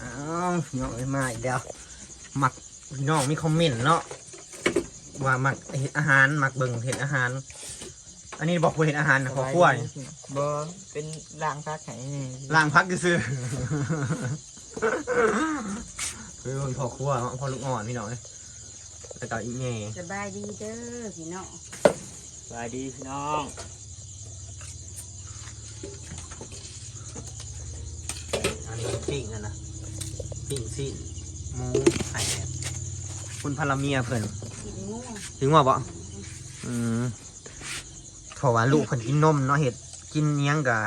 อ้าวพี่น้องเอ้ยมาอีกแล้วหมักพี่น้องมีคอมเมนต์เนาะว่าหมักเห็ดอาหารหมักเบิ่งเห็ดอาหาร อันนี้บอกว่าเห็ดอาหารนะขอขั้วนี่บ่เป็นล้างพักไห้นี่ล่างพักซื้อๆ คือคนพอขั้วเนาะพอลูกอ่อนพี่น้องเอ้ยแล้วก็อีเม่สบายดีเด้อพี่น้องสวัสดีพี่น้องอันนี้ปิ้งอะนะ ปิ้งซีนหมูไข่แดงคุณพาราเมียเพิ่นกินง่วงถึงว่าบ่อืมเพราะว่าลูกเพิ่นกินนมเนาะเห็ดกินเนี้ยงกับ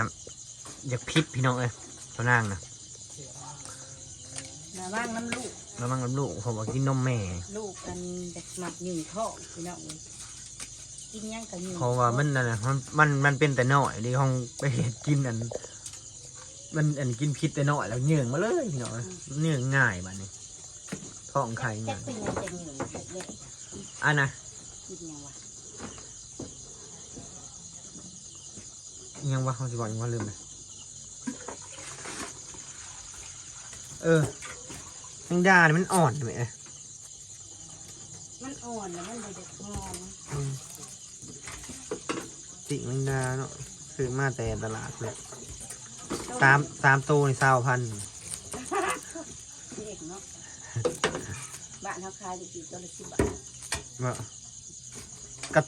อยากพิษพี่น้องเอ้ยเจ้านางนะมาว่างน้ำลูก แล้วมันกับลูกเพราะว่ากินนมแม่ ลูกกันจะหมักหนึ่งท้องพี่น้องเอ้ยกินหยังกันหนึ่งเพราะว่ามันนั่นน่ะมันมันมันเป็นแต่น้อยเดีห้องไปเห็ดกินอัน มันอันกินพิษแต่น้อยแล้วเหนื่องมาเลยพี่น้องเอ้ยเหนื่องง่ายบัดนี้ท้องไข่แค่ง่ายเป็นยังจะหนึ่งเล็กอันนะกินยังวะอิหยังวะเขาสิบอกอิหยังว่าลืมเลยเออแมงดาเนี่ยมันอ่อนไหมเอ้ยมันอ่อนแล้วมันเลยจะหอมอืมจิกแมงดาเนาะซื้อมาแต่ตลาดเลย สามสามตัวในเศร้าพันเด็กเนาะบ้านเขาขายอยู่กี่ตัวละสิบบาทว่ากับ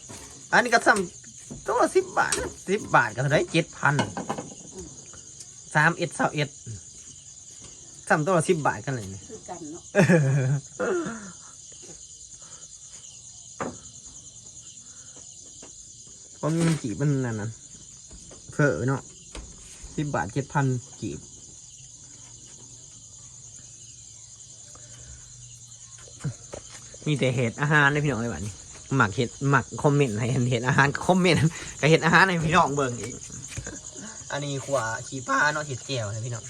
อันนี้ก็ซ้ำตัวสิบบาทสิบบาทก็เท่าไหรเจ็ดพันสามเอ็ดเศร้าเอ็ดซ้ำตัวละสิบบาทกันเลยเนี่ยคือกันเนาะเพราะมันกีบมันนั่นน่ะเฟอเนาะ สิบบาทเจ็ดพันกีบมีแต่เห็ดอาหารเลยพี่น้องเลยวันนี้หมักเห็ดหมักคอมเมนต์ให้เห็ดอาหารคอมเมนต์กับเห็ดอาหารให้พี่น้องเบิ่งอีกอันนี้ขวาขี้ปลาเนาะเห็ดเจียวนะพี่น้อง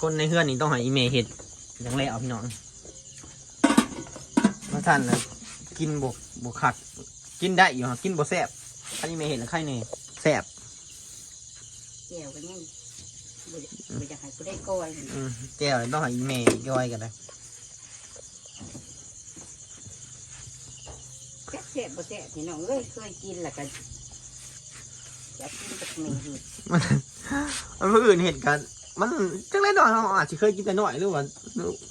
คนในเฮือนนี่ต้องหาอีเมลเห็ดอย่างไรเอาพี่น้องมาสั่นนะกินบกบกขัด กินได้อยู่ฮะกินบ่แซ่บอันนี้ไม่เห็นนะใครเนี่ยแซ่บแก้วกันยังบ่ได้บ่อยากให้กูได้ก้อยอืมแก้วต้องหาอีเมลย่อยกันเลยแซ่บแซ่บบ่แซ่บพี่น้องเอ้ยเคยกินแล้วก็อยากกินกับไม่เห็ดมันมันเพื่ออื่นเห็นกัน มันจังไรหน่อยเขาอาจจะเคยกินแต่หน่อยหรือว่า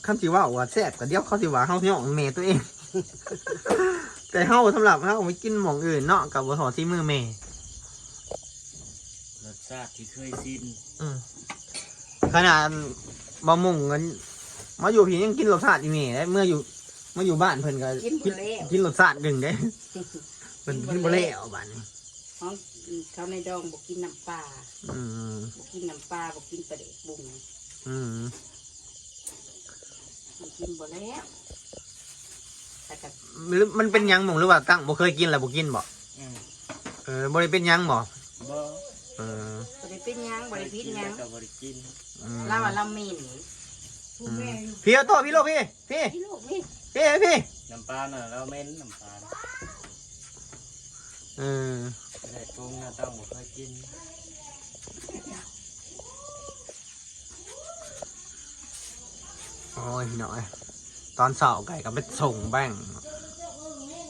คำสิว่าว่าแซ่บกันเดียวเขาสิว่าเขาสิของเมย์ตัวเอง แต่เขาสำหรับเขาไม่กินหมองอื่นเนาะกับวัตถุที่มือเมย์รสชาติที่เคยชินอืมขนาดบะมุงกันมาอยู่พี่ยังกินรสชาติอีเมย์ได้เมื่ออยู่เมื่ออยู่บ้านเพิ่นก็กินบ่แล้ว กินรสชาติหนึ่งได้เพิ่นกินบ่แล้วบ้านนี้ของเขาในดองบอกกินน้ำปลาอืมบอกกินน้ำปลาบอกกินปลาเด็กบุ้งอืมมันกินบ่แล้วแต่ก็ หรือมันเป็นหยังหมองหรือว่าตั้งบ่เคยกินแล้วบ่กินบ่อืมเออบ่ได้เป็นหยังบ่บ่เออบ่ได้เป็นหยังบ่ได้พิษหยังก็บ่ได้กินอืมเราว่าเราหมิ่นอืมพี่เอาตัวพี่โลกพี่พี่พี่ลูกนี่พี่พี่น้ำปลาน่ะเราเม้นน้ำปลาน่ะเออได้ปรุงน่ะต้องบ่เคยกินโอ้ยพี่น้อยตอนเสาร์ไก่ก็ไปส่งแบ่ง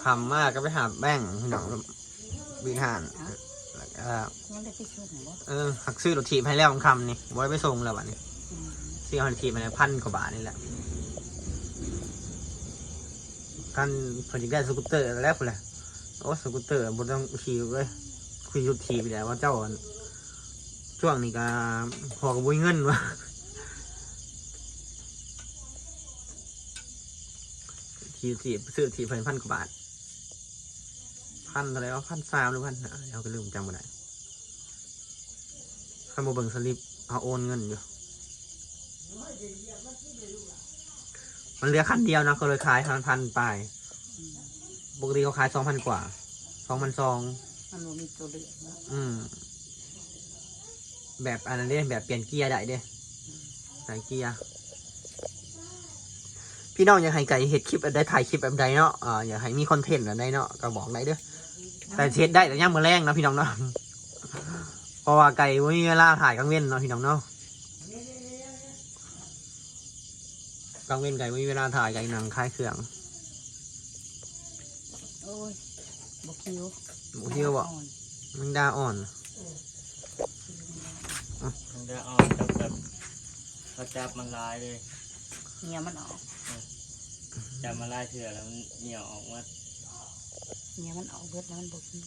ค์คำมากก็ไปหาแบ่งค์พี่น้องวิหารแล้วก็ยังได้ไปช่วยหนูบ่เออหักซื้อรถถีบให้แล้วคำนี่ไว้ไปส่งแล้ววันนี้อืมซื้อรถถีบมาในพันกว่าบาทนี่แหละกันผลิตได้สกูตเตอร์แล้วพุ่นแหละโอ้สกูตเตอร์บนต้องขี่เลยคุยรถถีบไปแล้วว่าเจ้าอันช่วงนี้ก็พอกับบุยเงินวะถีบถีบซื้อถีบพันพันกว่าบาท พันอะไรวะพันสามหรือพันห้าเราก็ลืมจำไม่ได้ข้ามาเบิ่งสลิปเอาโอนเงินอยู่ มันเหลือคันเดียวนะเขาเลยขายพันพันไปปกติเขาขายสองพันกว่าสองพันสองมันบ่มีตัวเลือกเนาะอืมแบบอันนั้นเด้แบบเปลี่ยนเกียร์ได้เด้ใส่เกียร์พี่น้องอยากให้ไก่เห็ดคลิปแบบใดถ่ายคลิปแบบใดเนาะอ่าอยากให้มีคอนเทนต์แบบใดเนาะก็บอกได้เด้อ แต่เช็ดได้แต่ย่างมือแรงนะพี่น้องเนาะเพราะว่าไก่ไม่มีเวลาถ่ายกลางเว้นเนาะพี่น้องเนาะกลางเว้นไก่ไม่มีเวลาถ่ายไก่หนังคลายเครื่องโอ้ยบกคิวหมูเที่ยวบอกแมันดาอ่อน มันจะอ่อนกับแบบพอจับมันลายเลย เหนียวมันออกจับมันลายเถื่อแล้วมันเหนียวออกมา เหนียวมันออกเบิดแล้วมันบกคิว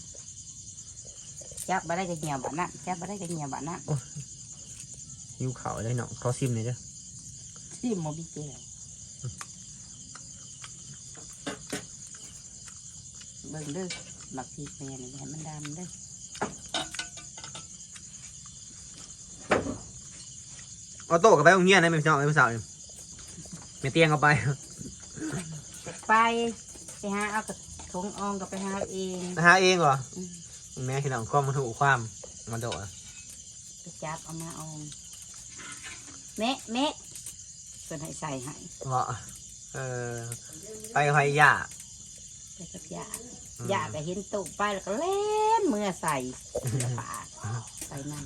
จับมาได้ก็เหนียวแบบนั้นจับมาได้ก็เหนียวแบบนั้นหิวเขาวได้เนาะเขาซิมเลยเด้อซิมโมบิเจลเบิ่งเด้อหมักพริกแม่นี่ให้มันดำเด้อเอาโต๊ะกับไปโรงเรียนได้ไหมพี่น้องไอ้ภาษาวนี่ไม่เตียงเอาไป ไปไปหาเอากระ ทงอองกับไปหาเอาเองหาเองเหรออืมแม่พี่น้องความมันถูกความมันโดดไปจับเอามาเอาแม่แม่เพิ่นให้ใส่ให้เหมาะเออไปกับใครย่าไปกับยาอืม ยาก็เห็นตุกไปแล้วก็เล่นมือใส่กระปาใส่นั่น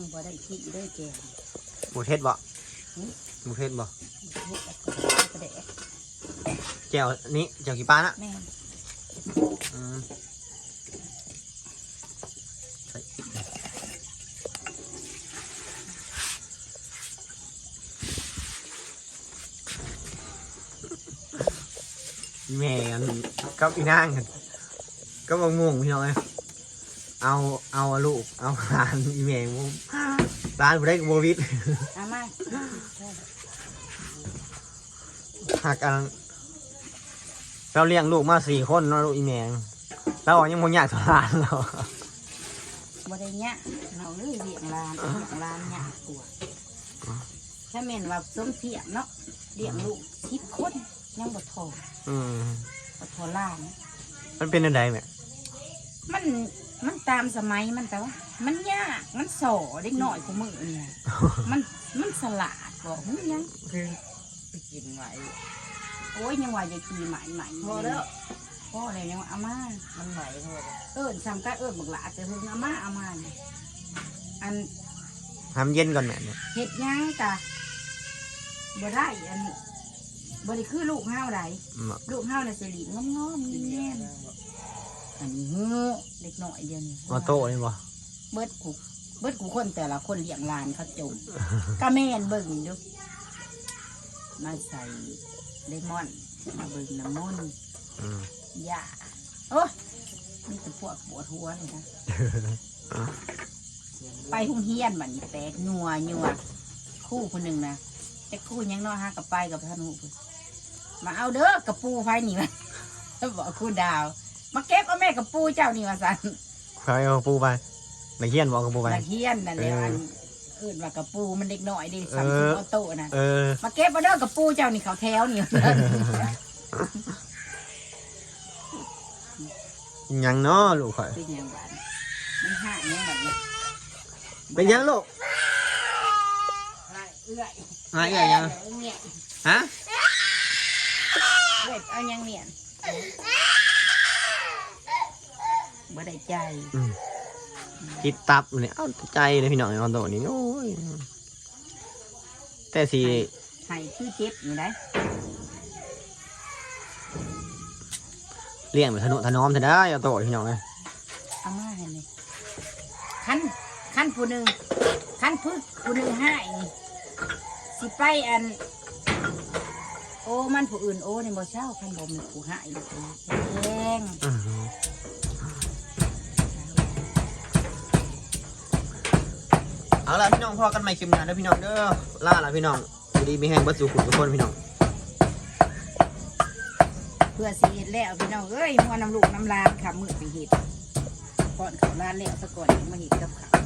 ต้องบ่ได้ขี้ได้แกงหมูเทศบ่หืมหมูเทศบ่เฮ็ดกระเดะแก้วนี้แก้วกี่ปลานะแม่อืมใส่อีกหน่อยแม่อันกับอีนางกันก็บางม่วงพี่น้องเอ้ย เอาเอาลูก เอาหลานอีแม่มุมร้านบ่ได้โบวิดเอามาหักอันเราเลี้ยงลูกมาสี่คนเนาะลูกอีแมงเรายังบ่อยากสลานเราบ่ได้เนี้ยเราเลยเลี้ยงหลานเลี้ยงหลานเนี่ยกลัวถ้าแม่นว่าสมเทียมเนาะเลี้ยงลูกสิบคนยังบ่ทออืมบ่ทอหล้านมันเป็นอะไรแม่มัน มันตามสมัยมันแต่ว่า มันยากมันสอเด็กหน่อยของมือเนี่ย มันมันสลาดบอกมึงยังไปกินไว้โอ้ยยังว่าจะกีใหม่ใหม่พอแล้วพ่อเลยยังว่าอาม่ามันใหม่พอเอิญซ้ำก็เอิญบักหลาจะเพิ่งอาม่าอาม่าเนี่ยอันทำเย็นก่อนแม่เนี่ยเห็ดหยังกะบ่ได้อันบ่ได้คือลูกห้าวใดอืมลูกห้าวน่ะสิหลีงงอมๆแง่ม ๆอันนี้งูเด็กน้อยเดียวนี่ออโต้นี่บ่เบิดกูเบิดกูคนแต่ละคนเลี้ยงหลานเขาจมก็แม่นเบิ่งดูมาใส่เลมอนมาเบิ่งน้ำมันต์อืมยาโอ้ยนี่คือพวกปวดหัวเลยนะไปหุ่งเฮียนบัดนี้แตกนัวนัวคู่คนหนึ่งนะแต่คู่ยังน้อยฮะกับไปกับท่านหูพุ่นมาเอาเด้อกระปูไฟนี่มาบอกคู่ดาว มาเก็บเอาแม่กระปูเจ้านี่มาสั่นใครเอาปูไปในเฮียนบอกกับปูไปตะเคียนนั่นแหละเอออัอันอื่นว่ากระปูมันเด็กหน่อยดิเออสัมผัสออโต้นะเออมาเก็บมาเด้อกระปูเจ้านี่เขาแถวนี่ยังเนาะลูกข่อยเป็นยังไงมันห่ายังแบบนี้เป็นยังลูกเอื้อยหายยังยังเนี่ยฮะเอื้อยเอายังเนี่ย บ่ได้ใจอืมคิดตับเนี่ยเอาใจเลยพี่น้องไอ้ออโต้นี่โอ้ยแต่สีให้คือเจ็บอยู่ได้เลี้ยงแบบทนุถนอมเถอะได้ออโต้พี่น้องเลยเอามาให้เลยขั้นขั้นผู้หนึ่งขั้นพึ่งผู้หนึ่งให้นี่สิไปอัน โอ้มันผู้อื่นโอ้ในบ่เช้าขั้นบ่มีผู้ให้ลูกเองแรงอื้อหือ เอาล่ะพี่น้องพอกันใหม่คลิปหน้าเด้อพี่น้องเด้อล่าล่ะพี่น้องอยู่ดีมีแห้งบัดสู่ขุนทุกคนพี่น้อง เพื่อสิเห็ดแล้วพี่น้องเอ้ยมัวน้ำลูกน้ำลานขับมือไปเห็ดก่อนเขาลานแล้วสะก่อนยังมาเห็ดกับเขา